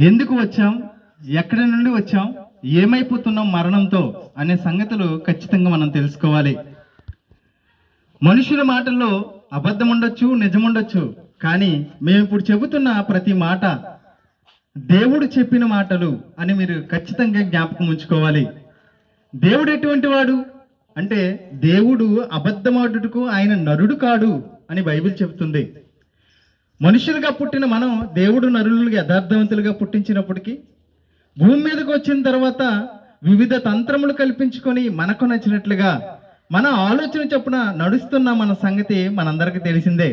ఎందుకు వచ్చాం? ఎక్కడి నుండి వచ్చాం? ఏమైపోతున్నాం మరణంతో? అనే సంగతులు ఖచ్చితంగా మనం తెలుసుకోవాలి. మనుషుల మాటల్లో అబద్ధం ఉండొచ్చు నిజం ఉండొచ్చు కానీ మేము ఇప్పుడు చెబుతున్న ప్రతి మాట దేవుడు చెప్పిన మాటలు అని మీరు ఖచ్చితంగా జ్ఞాపకం ఉంచుకోవాలి. దేవుడు ఎటువంటి వాడు? అంటే దేవుడు అబద్ధమాడుటకు ఆయన నరుడు కాడు అని బైబిల్ చెబుతుంది. మనుషులుగా పుట్టిన మనం దేవుడు నరులుగా యథార్థవంతులుగా పుట్టించినప్పటికీ భూమి మీదకి వచ్చిన తర్వాత వివిధ తంత్రములు కల్పించుకొని మనకు నచ్చినట్లుగా మన ఆలోచన చొప్పున నడుస్తున్న మన సంగతి మనందరికీ తెలిసిందే.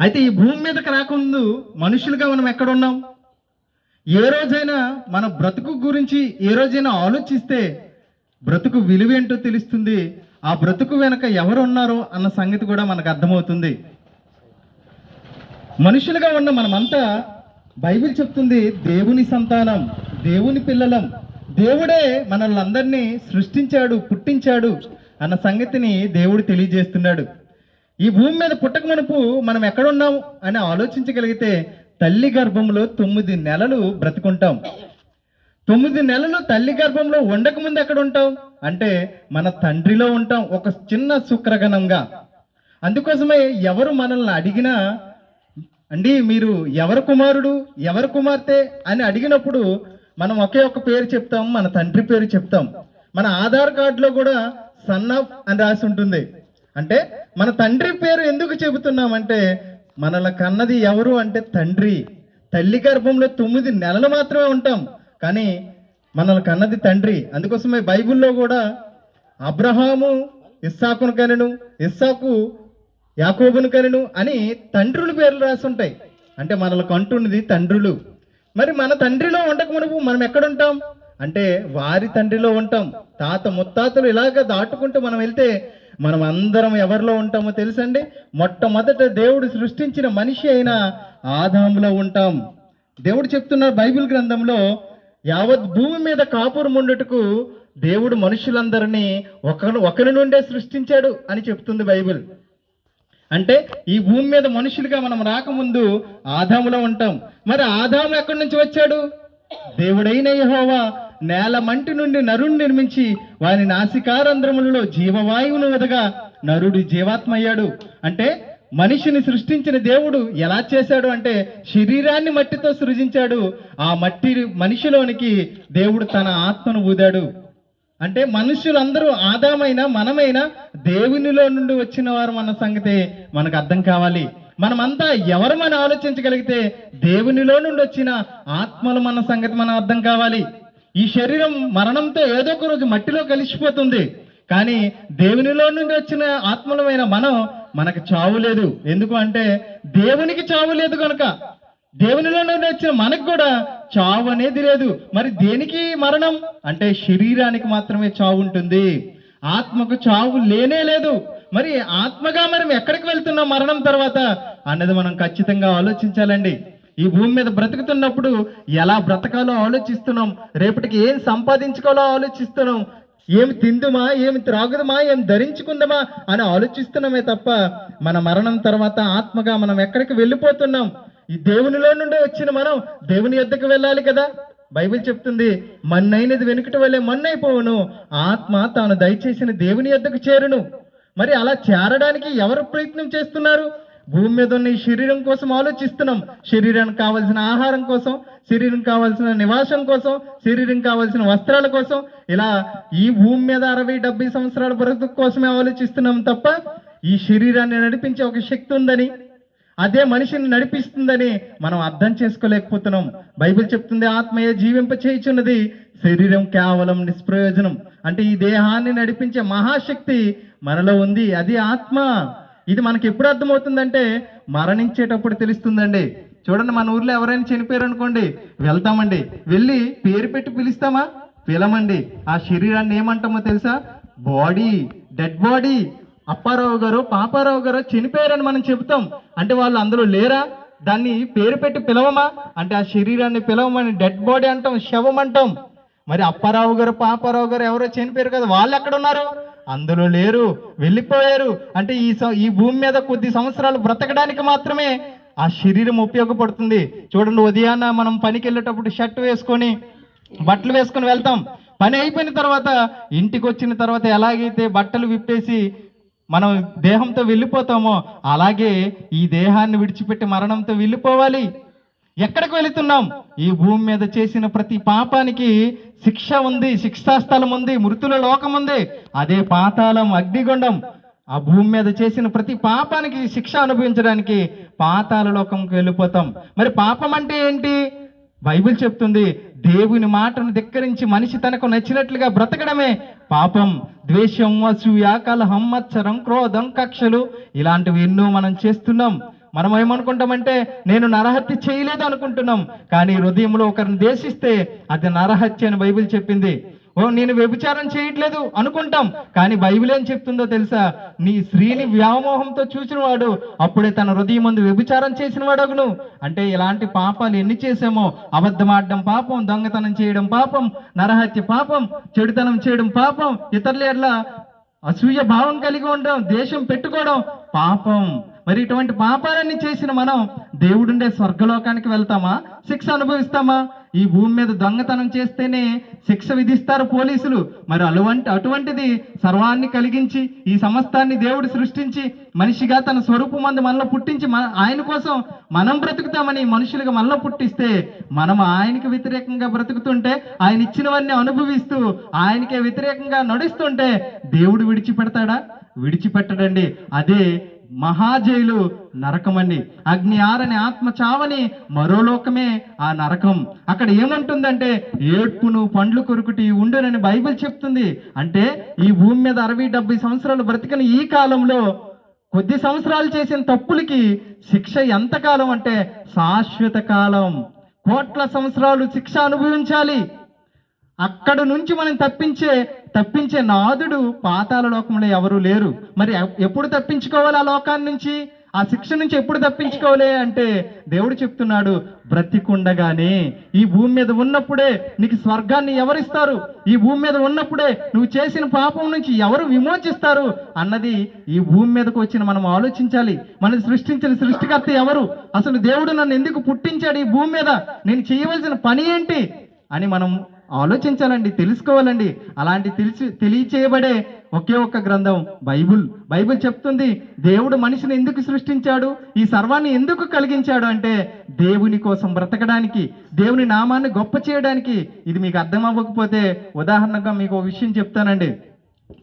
అయితే ఈ భూమి మీదకి రాకముందు మనుషులుగా మనం ఎక్కడున్నాం? ఏ రోజైనా మన బ్రతుకు గురించి ఏ రోజైనా ఆలోచిస్తే బ్రతుకు విలువేంటో తెలుస్తుంది ఆ బ్రతుకు వెనక ఎవరున్నారో అన్న సంగతి కూడా మనకు అర్థమవుతుంది. మనుషులుగా ఉన్న మనమంతా బైబిల్ చెప్తుంది దేవుని సంతానం దేవుని పిల్లలం. దేవుడే మనల్ని అందరినీ సృష్టించాడు పుట్టించాడు అన్న సంగతిని దేవుడు తెలియజేస్తున్నాడు. ఈ భూమి మీద పుట్టక మునుపు మనం ఎక్కడున్నాం అని ఆలోచించగలిగితే తల్లి గర్భంలో తొమ్మిది నెలలు బ్రతుకుంటాం. తొమ్మిది నెలలు తల్లి గర్భంలో ఉండక ముందు ఎక్కడ ఉంటాం అంటే మన తండ్రిలో ఉంటాం ఒక చిన్న శుక్రగణంగా. అందుకోసమే ఎవరు మనల్ని అడిగినా అండి మీరు ఎవరు కుమారుడు ఎవరు కుమార్తె అని అడిగినప్పుడు మనం ఒకే ఒక పేరు చెప్తాం మన తండ్రి పేరు చెప్తాం. మన ఆధార్ కార్డులో కూడా సన్ ఆఫ్ అని రాసి ఉంటుంది. అంటే మన తండ్రి పేరు ఎందుకు చెబుతున్నామంటే మనల కన్నది ఎవరు అంటే తండ్రి. తల్లి గర్భంలో తొమ్మిది నెలలు మాత్రమే ఉంటాం కానీ మనల కన్నది తండ్రి. అందుకోసమే బైబిల్లో కూడా అబ్రహాము ఇస్సాకును కనెను ఇస్సాకు యాకోబును కనును అని తండ్రుల పేర్లు రాసి ఉంటాయి అంటే మనలకు అంటున్నది తండ్రులు. మరి మన తండ్రిలో ఉండక మనకు మనం ఎక్కడుంటాం? అంటే వారి తండ్రిలో ఉంటాం. తాత ముత్తాతలు ఇలాగ దాటుకుంటూ మనం వెళ్తే మనం అందరం ఎవరిలో ఉంటామో తెలుసండి? మొట్టమొదట దేవుడు సృష్టించిన మనిషి అయిన ఆదాములో ఉంటాం. దేవుడు చెప్తున్న బైబిల్ గ్రంథంలో యావత్ భూమి మీద కాపురం ఉండటకు దేవుడు మనుషులందరినీ ఒకరు ఒకరి నుండే సృష్టించాడు అని చెప్తుంది బైబిల్. అంటే ఈ భూమి మీద మనుషులుగా మనం రాకముందు ఆదాములో ఉంటాం. మరి ఆదాము ఎక్కడి నుంచి వచ్చాడు? దేవుడైన యహోవా నేల మంటి నుండి నరుణ్ణి నిర్మించి వారి నాసికారంధ్రములలో జీవవాయువును వదగా నరుడు జీవాత్మ అయ్యాడు. అంటే మనిషిని సృష్టించిన దేవుడు ఎలా చేశాడు అంటే శరీరాన్ని మట్టితో సృజించాడు. ఆ మట్టి మనిషిలోనికి దేవుడు తన ఆత్మను ఊదాడు. అంటే మనుషులందరూ ఆదామైన మనమైన దేవునిలో నుండి వచ్చిన వారు మన సంగతి మనకు అర్థం కావాలి. మనమంతా ఎవరు మనం ఆలోచించగలిగితే దేవునిలో నుండి వచ్చిన ఆత్మలు మన సంగతి మనం అర్థం కావాలి. ఈ శరీరం మరణంతో ఏదో ఒక రోజు మట్టిలో కలిసిపోతుంది. కానీ దేవునిలో నుండి వచ్చిన ఆత్మలమైన మనం మనకు చావు లేదు. ఎందుకు అంటే దేవునికి చావు లేదు కనుక. దేవునిలో నుండి వచ్చిన మనకు కూడా చావు అనేది లేదు. మరి దేనికి మరణం? అంటే శరీరానికి మాత్రమే చావు ఉంటుంది. ఆత్మకు చావు లేనే లేదు. మరి ఆత్మగా మనం ఎక్కడికి వెళ్తున్నాం మరణం తర్వాత? అన్నది మనం ఖచ్చితంగా ఆలోచించాలండి. ఈ భూమి మీద బ్రతుకుతున్నప్పుడు ఎలా బ్రతకాలో ఆలోచిస్తున్నాం. రేపటికి ఏం సంపాదించుకోవాలో ఆలోచిస్తున్నాం. ఏమి తిందుమా? ఏమి త్రాగుదమా? ఏం ధరించుకుందామా? అని ఆలోచిస్తున్నామే తప్ప మన మరణం తర్వాత ఆత్మగా మనం ఎక్కడికి వెళ్ళిపోతున్నాం? ఈ దేవునిలో నుండి వచ్చిన మనం దేవుని యొద్దకు వెళ్ళాలి కదా? బైబిల్ చెప్తుంది మన్నైనది వెనుకటి వల్లే మన్నైపోవును ఆత్మ తాను దయచేసిన దేవుని యొద్దకు చేరును. మరి అలా చేరడానికి ఎవరు ప్రయత్నం చేస్తున్నారు? భూమి మీద ఉన్న ఈ శరీరం కోసం ఆలోచిస్తున్నాం. శరీరానికి కావలసిన ఆహారం కోసం శరీరం కావాల్సిన నివాసం కోసం శరీరం కావాల్సిన వస్త్రాల కోసం. ఇలా ఈ భూమి మీద అరవై డెబ్బై సంవత్సరాల బ్రతుకు కోసమే ఆలోచిస్తున్నాం తప్ప ఈ శరీరాన్ని నడిపించే ఒక శక్తి ఉందని అదే మనిషిని నడిపిస్తుందని మనం అర్థం చేసుకోలేకపోతున్నాం. బైబిల్ చెప్తుంది ఆత్మయే జీవింప చేయుచున్నది. శరీరం కేవలం నిష్ప్రయోజనం. అంటే ఈ దేహాన్ని నడిపించే మహాశక్తి మనలో ఉంది. అది ఆత్మ. ఇది మనకి ఎప్పుడు అర్థమవుతుందంటే మరణించేటప్పుడు తెలుస్తుందండి. చూడండి మన ఊర్లో ఎవరైనా చనిపోయారు అనుకోండి వెళ్తామండి. వెళ్ళి పేరు పెట్టి పిలుస్తామా? పిలమండి. ఆ శరీరాన్ని ఏమంటామో తెలుసా? బాడీ. Dead body. అప్పారావు గారు పాపారావు గారు చనిపోయారని మనం చెబుతాం. అంటే వాళ్ళు అందులో లేరా? దాన్ని పేరు పెట్టి పిలవమా? అంటే ఆ శరీరాన్ని పిలవమని డెడ్ బాడీ అంటాం శవం అంటాం. మరి అప్పారావు గారు పాపారావు గారు ఎవరో చనిపోయారు కదా వాళ్ళు ఎక్కడ ఉన్నారు? అందులో లేరు వెళ్ళిపోయారు. అంటే ఈ ఈ భూమి మీద కొద్ది సంవత్సరాలు బ్రతకడానికి మాత్రమే ఆ శరీరం ఉపయోగపడుతుంది. చూడండి ఉదయాన్న మనం పనికి వెళ్ళేటప్పుడు షర్ట్ వేసుకొని బట్టలు వేసుకొని వెళ్తాం. పని అయిపోయిన తర్వాత ఇంటికి వచ్చిన తర్వాత ఎలాగైతే బట్టలు విప్పేసి మనం దేహంతో వెళ్ళిపోతామో అలాగే ఈ దేహాన్ని విడిచిపెట్టి మరణంతో వెళ్ళిపోవాలి. ఎక్కడికి వెళుతున్నాం? ఈ భూమి మీద చేసిన ప్రతి పాపానికి శిక్ష ఉంది శిక్షాస్థలం ఉంది మృతుల లోకం ఉంది. అదే పాతాళం అగ్నిగుండం. ఆ భూమి మీద చేసిన ప్రతి పాపానికి శిక్ష అనుభవించడానికి పాతాల లోకంకి వెళ్ళిపోతాం. మరి పాపం అంటే ఏంటి? బైబిల్ చెప్తుంది దేవుని మాటను ధిక్కరించి మనిషి తనకు నచ్చినట్లుగా బ్రతకడమే పాపం. ద్వేషం అసూయ కలహం మత్సరం క్రోధం కక్షలు ఇలాంటివి ఎన్నో మనం చేస్తున్నాం. మనం ఏమనుకుంటామంటే నేను నరహత్య చేయలేదు అనుకుంటున్నాం. కానీ హృదయంలో ఒకరిని దేశిస్తే అది నరహత్య అని బైబిల్ చెప్పింది. ఓ నేను వ్యభిచారం చేయట్లేదు అనుకుంటాం. కానీ బైబిల్ ఏం చెప్తుందో తెలుసా? నీ స్త్రీని వ్యామోహంతో చూసిన వాడు అప్పుడే తన హృదయం ముందు వ్యభిచారం చేసిన వాడగును అంటే ఇలాంటి పాపాలు ఎన్ని చేసామో అబద్ధమాడడం పాపం దొంగతనం చేయడం పాపం నరహత్య పాపం చెడుతనం చేయడం పాపం ఇతరుల ఎట్లా అసూయ భావం కలిగి ఉండడం దేశం పెట్టుకోవడం పాపం. మరి ఇటువంటి పాపాలన్నీ చేసిన మనం దేవుడుండే స్వర్గలోకానికి వెళ్తామా? శిక్ష అనుభవిస్తామా? ఈ భూమి మీద దొంగతనం చేస్తేనే శిక్ష విధిస్తారు పోలీసులు. మరి అటువంటి అటువంటిది సర్వాన్ని కలిగించి ఈ సమస్తాన్ని దేవుడు సృష్టించి మనిషిగా తన స్వరూపం మంది మనలో పుట్టించి మన ఆయన కోసం మనం బ్రతుకుతామని మనుషులుగా మనలో పుట్టిస్తే మనం ఆయనకి వ్యతిరేకంగా బ్రతుకుతుంటే ఆయన ఇచ్చినవన్నీ అనుభవిస్తూ ఆయనకే వ్యతిరేకంగా నడుస్తుంటే దేవుడు విడిచిపెడతాడా? విడిచిపెట్టడండి. అదే మహాజైలు నరకమండి. అగ్ని ఆరని ఆత్మ చావని మరో లోకమే ఆ నరకం. అక్కడ ఏమంటుందంటే ఏడ్పును పండ్లు కొరుకుటి ఉండునని బైబిల్ చెప్తుంది. అంటే ఈ భూమి మీద అరవై డెబ్బై సంవత్సరాలు బ్రతికిన ఈ కాలంలో కొద్ది సంవత్సరాలు చేసిన తప్పులకి శిక్ష ఎంతకాలం అంటే శాశ్వత కాలం. కోట్ల సంవత్సరాలు శిక్ష అనుభవించాలి. అక్కడ నుంచి మనం తప్పించే తప్పించే నాదుడు పాతాల లోకంలో ఎవరు లేరు. మరి ఎప్పుడు తప్పించుకోవాలి ఆ లోకాన్ని నుంచి? ఆ శిక్ష నుంచి ఎప్పుడు తప్పించుకోవాలి అంటే దేవుడు చెప్తున్నాడు బ్రతికుండగానే ఈ భూమి మీద ఉన్నప్పుడే నీకు స్వర్గాన్ని ఎవరిస్తారు? ఈ భూమి మీద ఉన్నప్పుడే నువ్వు చేసిన పాపం నుంచి ఎవరు విమోచిస్తారు? అన్నది ఈ భూమి మీదకు వచ్చిన మనం ఆలోచించాలి. మనం సృష్టించిన సృష్టికర్త ఎవరు? అసలు దేవుడు నన్ను ఎందుకు పుట్టించాడు ఈ భూమి మీద? నేను చేయవలసిన పని ఏంటి? అని మనం ఆలోచించాలండి తెలుసుకోవాలండి. అలాంటి తెలిసి తెలియచేయబడే ఒకే ఒక్క గ్రంథం బైబుల్. బైబిల్ చెప్తుంది దేవుడు మనిషిని ఎందుకు సృష్టించాడు? ఈ సర్వాన్ని ఎందుకు కలిగించాడు అంటే దేవుని కోసం బ్రతకడానికి దేవుని నామాన్ని గొప్ప చేయడానికి. ఇది మీకు అర్థం అవ్వకపోతే ఉదాహరణగా మీకు ఒక విషయం చెప్తానండి.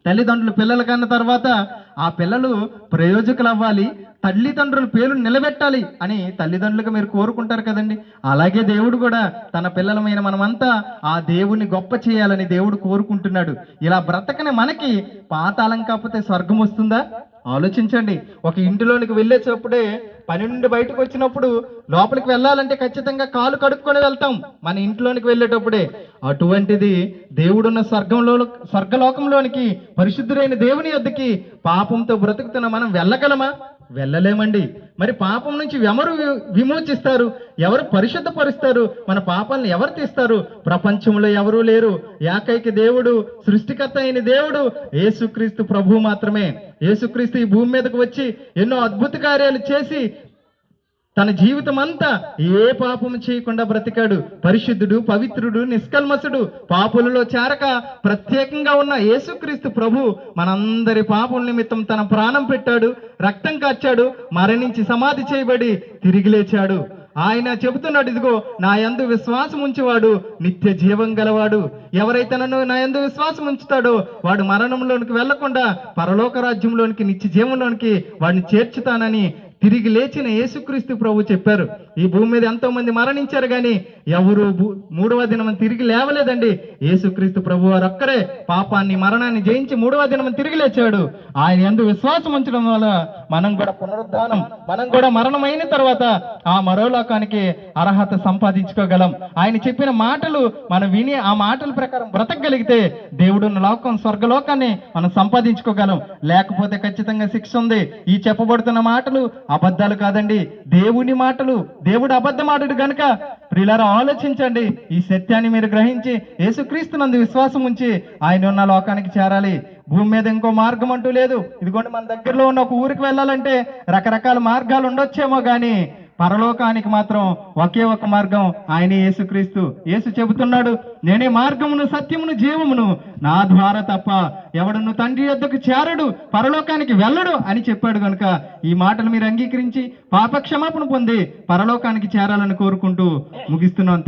తల్లిదండ్రులు పిల్లలు కన్న తర్వాత ఆ పిల్లలు ప్రయోజకులు అవ్వాలి తల్లిదండ్రుల పేరు నిలబెట్టాలి అని తల్లిదండ్రులుగా మీరు కోరుకుంటారు కదండి. అలాగే దేవుడు కూడా తన పిల్లలమైన మనమంతా ఆ దేవుని గొప్ప చేయాలని దేవుడు కోరుకుంటున్నాడు. ఇలా బ్రతకని మనకి పాతాళం కాకపోతే స్వర్గం వస్తుందా? ఆలోచించండి. ఒక ఇంటిలోనికి వెళ్ళేటప్పుడే పని నుండి బయటకు వచ్చినప్పుడు లోపలికి వెళ్ళాలంటే ఖచ్చితంగా కాలు కడుక్కొని వెళ్తాం మన ఇంట్లోనికి వెళ్ళేటప్పుడే. అటువంటిది దేవుడున్న స్వర్గంలో స్వర్గలోకంలోనికి పరిశుద్ధుడైన దేవుని యొద్దకి పాపంతో బ్రతుకుతున్న మనం వెళ్ళగలమా? వెళ్ళలేమండి. మరి పాపం నుంచి ఎవరు విమోచిస్తారు. ఎవరు పరిశుద్ధపరుస్తారు? మన పాపాలను ఎవరు తీస్తారు? ప్రపంచంలో ఎవరూ లేరు. ఏకైక దేవుడు సృష్టికర్త అయిన దేవుడు యేసుక్రీస్తు ప్రభు మాత్రమే. యేసుక్రీస్తు ఈ భూమి మీదకు వచ్చి ఎన్నో అద్భుత కార్యాలు చేసి తన జీవితం అంతా ఏ పాపము చేయకుండా బ్రతికాడు. పరిశుద్ధుడు పవిత్రుడు నిష్కల్మసుడు పాపులలో చేరక ప్రత్యేకంగా ఉన్న యేసుక్రీస్తు ప్రభు మనందరి పాపం నిమిత్తం తన ప్రాణం పెట్టాడు రక్తం కాచాడు మరణించి సమాధి చేయబడి తిరిగి లేచాడు. ఆయన చెబుతున్నాడు ఇదిగో నా యందు విశ్వాసం ఉంచేవాడు నిత్య జీవం గలవాడు. ఎవరైతే నన్ను నా యందు విశ్వాసం ఉంచుతాడో వాడు మరణంలోనికి వెళ్ళకుండా పరలోక రాజ్యంలోనికి నిత్య జీవంలోనికి వాడిని చేర్చుతానని తిరిగి లేచిన యేసుక్రీస్తు ప్రభు చెప్పారు ఈ భూమి మీద ఎంతో మంది మరణించారు కానీ ఎవరు భూ- మూడవ దినం తిరిగి లేవలేదండి. యేసుక్రీస్తు ప్రభు వారు ఒక్కరే పాపాన్ని మరణాన్ని జయించి మూడవ దినం తిరిగి లేచాడు. ఆయన ఎందు విశ్వాసం ఉంచడం వల్ల మనం కూడా పునరుద్ధానం మనం కూడా మరణం అయిన తర్వాత ఆ మరో లోకానికి అర్హత సంపాదించుకోగలం. ఆయన చెప్పిన మాటలు మనం విని ఆ మాటల ప్రకారం బ్రతకగలిగితే దేవుడున్న లోకం స్వర్గలోకాన్ని మనం సంపాదించుకోగలం. లేకపోతే ఖచ్చితంగా శిక్ష ఉంది. ఈ చెప్పబడుతున్న మాటలు అబద్ధాలు కాదండి. దేవుని మాటలు దేవుడు అబద్ధమాడు గనుక ప్రియులారా ఆలోచించండి. ఈ సత్యాన్ని మీరు గ్రహించి యేసుక్రీస్తునందు విశ్వాసం ఉంచి ఆయన ఉన్న లోకానికి చేరాలి. భూమి మీద ఇంకో మార్గం అంటూ లేదు. ఇదిగోండి మన దగ్గరలో ఉన్న ఒక ఊరికి వెళ్ళాలంటే రకరకాల మార్గాలు ఉండొచ్చేమో కానీ పరలోకానికి మాత్రం ఒకే ఒక మార్గం ఆయనే యేసుక్రీస్తు. యేసు చెబుతున్నాడు నేనే మార్గమును సత్యమును జీవమును. నా ద్వారా తప్ప ఎవడును తండ్రి యొద్దకు చేరడు పరలోకానికి వెళ్ళడు అని చెప్పాడు కనుక ఈ మాటలు మీరు అంగీకరించి పాప క్షమాపణ పొంది పరలోకానికి చేరాలని కోరుకుంటూ ముగిస్తున్నాను.